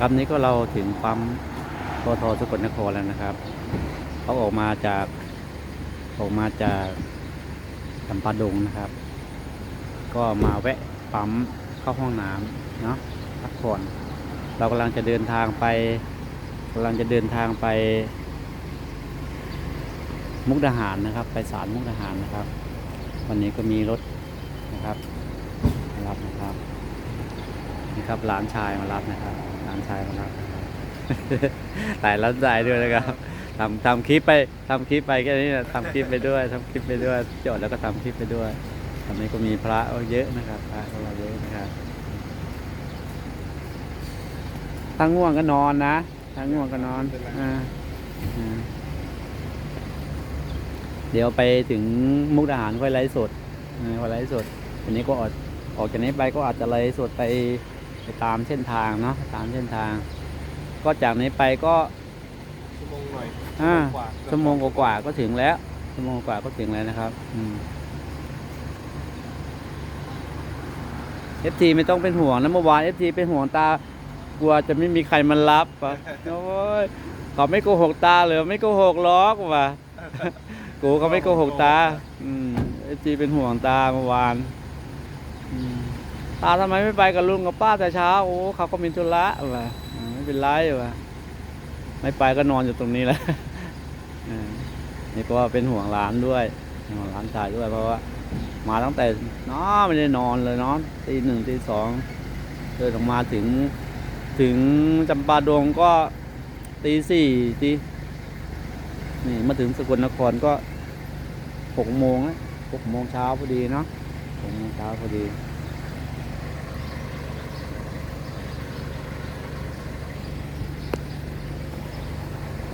ครับนี้ก็เราถึงปั๊มปตทสกลนครแล้วนะครับเขาออกมาจากออกมาจากจำปาดงนะครับ ก็มาแวะปั๊มเข้าห้องน้ำเนาะพักผ่อนเรากำลังจะเดินทางไปกำลังจะเดินทางไป มุกดาหารนะครับ ไปศาลมุกดาหารนะครับ วันนี้ก็มีรถนะครับมารับนะครับนี่ครับหลานชายมารับนะครับ หลานชายมารับนะครับหลายร้านจ่ายด้วยนะครับทำทำคลิปไปทำคลิปไปแค่นี้นะทำคลิปไปด้วยทำคลิปไปด้วยจอดแล้วก็ทำคลิปไปด้วยตอนนี้ก็มีพระเยอะนะครับพระของเราเยอะนะครับถ้าง่วงก็นอนนะถ้าง่วงก็นอนอ่าอ่าเดี๋ยวไปถึงมุกดาหารค่อยไลฟ์สดอ่าค่อยไลฟ์สดวันนี้ก็ออกออกจากนี้ไปก็อาจจะไลฟ์สดไป ไปตามเส้นทางเนาะตามเส้นทาง ก็จากนี้ไปก็ชั่วโมงหน่อยอ่ากว่าชั่วโมงกว่าๆก็ถึงแล้วชั่วโมงกว่าก็ถึงแล้วนะครับเอฟทีไม่ต้องเป็นห่วงนะเมื่อวานเอฟทีเป็นห่วงตากลัวจะไม่มีใครมารับอะโอ้ยเขาไม่โกหกตาเลยไม่โกหกล้อกว่ะกูเขาไม่โกหกตาเอฟทีเป็นห่วงตาเมื่อวานอืม ตาทำไมไม่ไปกับลุงกับป้าแต่เช้า โอ้เขาก็มีธุระว่ะไม่เป็นไรว่ะไม่ไปก็นอนอยู่ตรงนี้แหละนี่ก็เป็นห่วงร้านด้วยห่วงร้านชายด้วยเพราะว่า มาตั้งแต่น้อไม่ได้นอนเลยนอนตีหนึ่งตีสองเดินออกมาถึงถึงจำปาดงก็ตีสี่ตีนี่มาถึงสกลนครก็หกโมงหกโมงเช้าพอดีเนาะหกโมงเช้าพอดี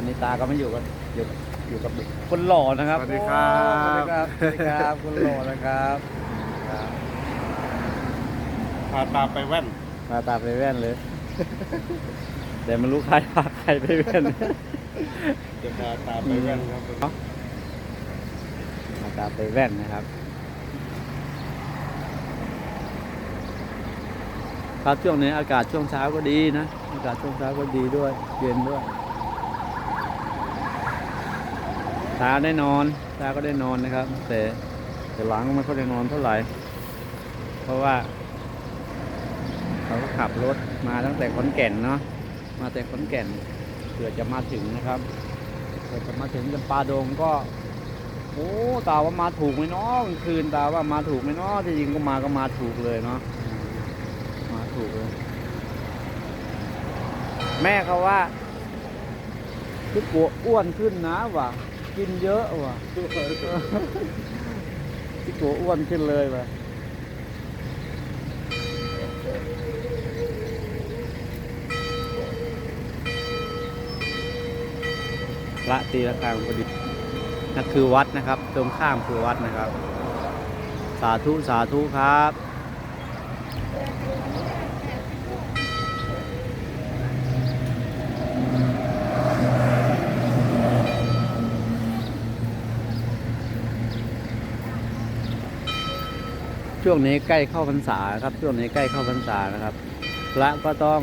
วันนี้ตาก็ไม่อยู่กันอยู่อยู่กับเด็กคนหล่อนะครับสวัสดีครับโอ้สวัสดีครับสวัสดีครับคนหล่อนะครับครับพาตาไปแว่นมาตาไปแว่นเลยแต่ไม่รู้ใครพาใครไปแว่นจะพาตาไปแว่นครับมาตาไปแว่นนะครับครับช่วงนี้อากาศช่วงเช้าก็ดีนะ อากาศช่วงเช้าก็ดีด้วยเย็นด้วย ตาได้นอน ตาก็ได้นอนนะครับ แต่แต่หลังก็ไม่ค่อยได้นอนเท่าไหร่ เพราะว่าเขาก็ขับรถมาตั้งแต่ขอนแก่นเนาะมาแต่ขอนแก่นเผื่อจะมาถึงนะครับเผื่อจะมาถึงจำปาดงก็โอ้ตาว่ามาถูกไหมเนาะกลางคืนตาว่ามาถูกไหมเนาะที่จริงก็มาก็มาถูกเลยเนาะมาถูกเลย แม่เขาว่าพี่กัวอ้วนขึ้นนะว่ะ กินเยอะว่ะพี่กัวอ้วนขึ้นเลยว่ะพระตีระฆังพอดีนั่นคือวัดนะครับ ตรงข้ามคือวัดนะครับ สาธุ สาธุครับ ช่วงนี้ใกล้เข้าพรรษาครับ ช่วงนี้ใกล้เข้าพรรษานะครับพระก็ต้อง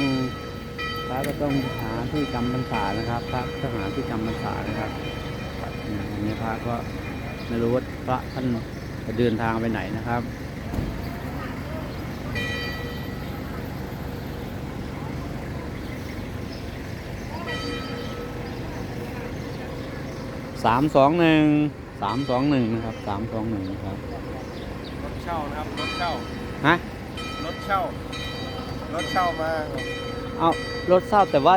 พระก็ต้องหาที่จำพรรษานะครับพระต้องหาที่จำพรรษานะครับนนี้พระก็ไม่รู้ว่าพระท่านจะเดินทางไปไหนนะครับสามสองหนึ่งสามสองหนึ่งนะครับสามสองหนึ่งนะครับ ช่านะครับรถเช่าฮะรถเช่ารถเช่ามาเอารถเศร้าแต่ว่า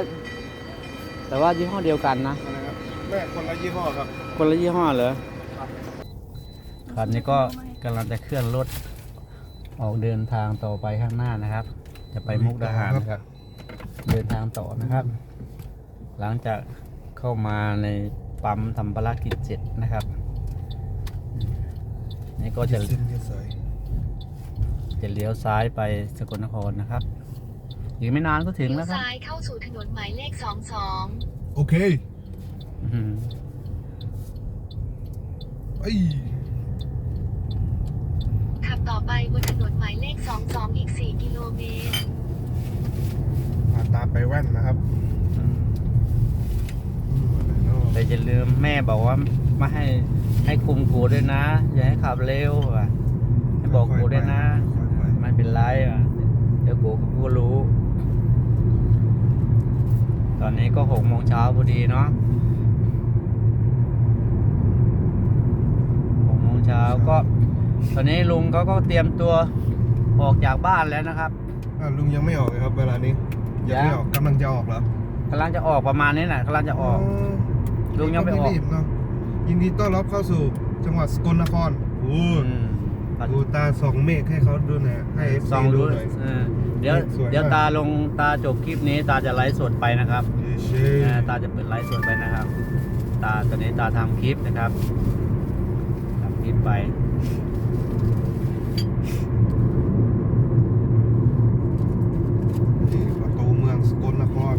แต่ว่ายี่ห้อเดียวกันนะอะไรครับแม่คนละยี่ห้อครับ คนละยี่ห้อเหรอครับครับนี่ก็กำลังจะเคลื่อนรถออกเดินทางต่อไปข้างหน้านะครับ จะไปมุกดาหารนะครับ เดินทางต่อนะครับ หลังจากเข้ามาในปั๊มทำภารกิจเจ็ดนะครับ นี่ก็จะสิ้นยืดสาย จะเลี้ยวซ้ายไปสกลนครนะครับอีกไม่นานก็ถึงแล้วครับซ้ายเข้าสู่ถนนหมายเลขสองสองโอเคอืขับต่อไปบนถนนหมายเลขสองสองอีกสี่กิโลเมตรมาตาไปแว่นนะครับแต่อย่าลืมแม่บอกว่าไม่ให้ให้คุมกูด้วยนะ อย่าให้ขับเร็วอะให้บอกกูด้วยนะ เป็นไรอะเดี๋ยวกูก็รู้ ตอนนี้ก็หกโมงเช้าพอดีเนาะหกโมงเช้าก็ ตอนนี้ลุงเขาก็เตรียมตัวออกจากบ้านแล้วนะครับอะลุงยังไม่ออกเลยครับเวลานี้ยังไม่ยังออกกำลังจะออกแล้วกำลังจะออกประมาณนี้แหละกำลังจะออก ลุงยังไม่ออก รีบเนาะยินดีต้อนรับเข้าสู่จังหวัดสกลนครโอ้อืม ดูตาสองเมฆให้เขาดูหน่อยให้เอฟซซีองดูรู้หน่อย เออเดี๋ยวสวยมาก เดี๋ยวตาลงตาจบคลิปนี้ตาจะไลฟ์สดไปนะครับเอเช่เออตาจะเปิดไลฟ์สดไปนะครับ ตาตอนนี้ตาทำคลิปนะครับทำคลิปไป นี่ประตูเมืองสกลนคร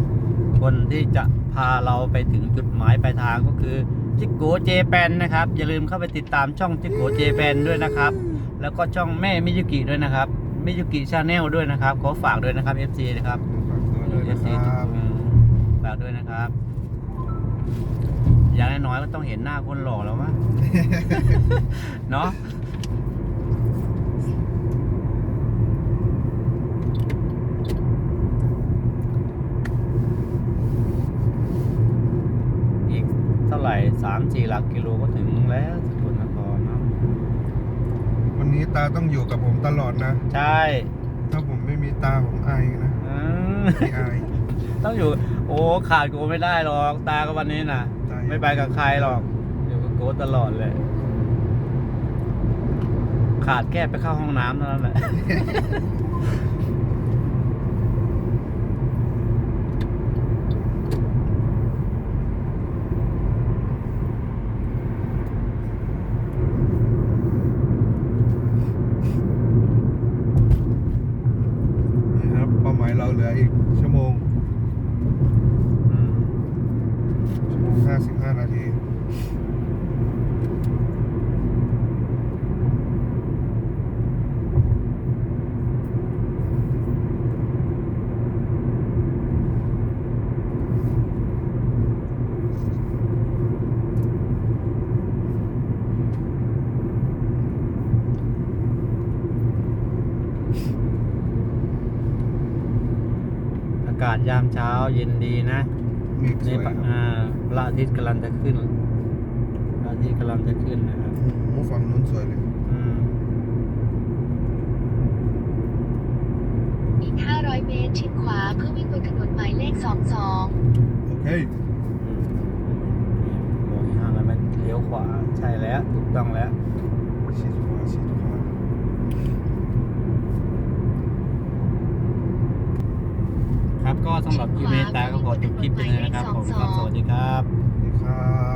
คนที่จะพาเราไปถึงจุดหมายปลายทางก็คือจิโกเจแปนนะครับ อย่าลืมเข้าไปติดตามช่องจิโกเจแปนด้วยนะครับ แล้วก็ช่องแม่มิยุกิด้วยนะครับมิยุกิชาแนลด้วยนะครับ ขอฝากด้วยนะครับ FC นะครับ ฝากตัวด้วยนะ FC คทุกรับอืมฝากด้วยนะครับ อย่างน้อยๆก็ต้องเห็นหน้าคนหล่อแล้ววะเนาะอีกเท่าไหร่สามสี่หลักกิโลก็ถึงแล้วสกลนครเนาะ วันนี้ตาต้องอยู่กับผมตลอดนะ ใช่ถ้าผมไม่มีตาผมอายนะอืมไม่อาย ต้องอยู่ โอ้ขาดกูไม่ได้หรอกตาก็วันนี้น่ะตาไม่ไปกับใครหรอกอยู่กับโกตลอดเลย ขาดแค่ไปเข้าห้องน้ำเท่านั้นแหละ นี่ครับเป้าหมายเราเหลืออีกชั่วโมง อืม ชั่วโมง ห้าสิบห้านาทีอากาศยามเช้าเย็นดีนะเมฆสนี่วยคปะรับอ่า พระอาทิตย์กำลังจะขึ้นพระอาทิตย์กำลังจะขึ้นนะครับโอ้โหฝั่งนู้นสวยเลยอืมอีก 500 เมตรชิดขวาเพื่อวิ่งบนถนนหมายเลข 22 โอเคอืมบอกห้าแล้วไหมเลี้ยวขวาใช่แล้วถูกต้องแล้ว ชิดขวาชิดขวา ครับ ก็ สำหรับคลิปนี้ตาก็ขอจบคลิปไปเลยนะครับขอบคุณครับสวัสดีครับนี่ครับ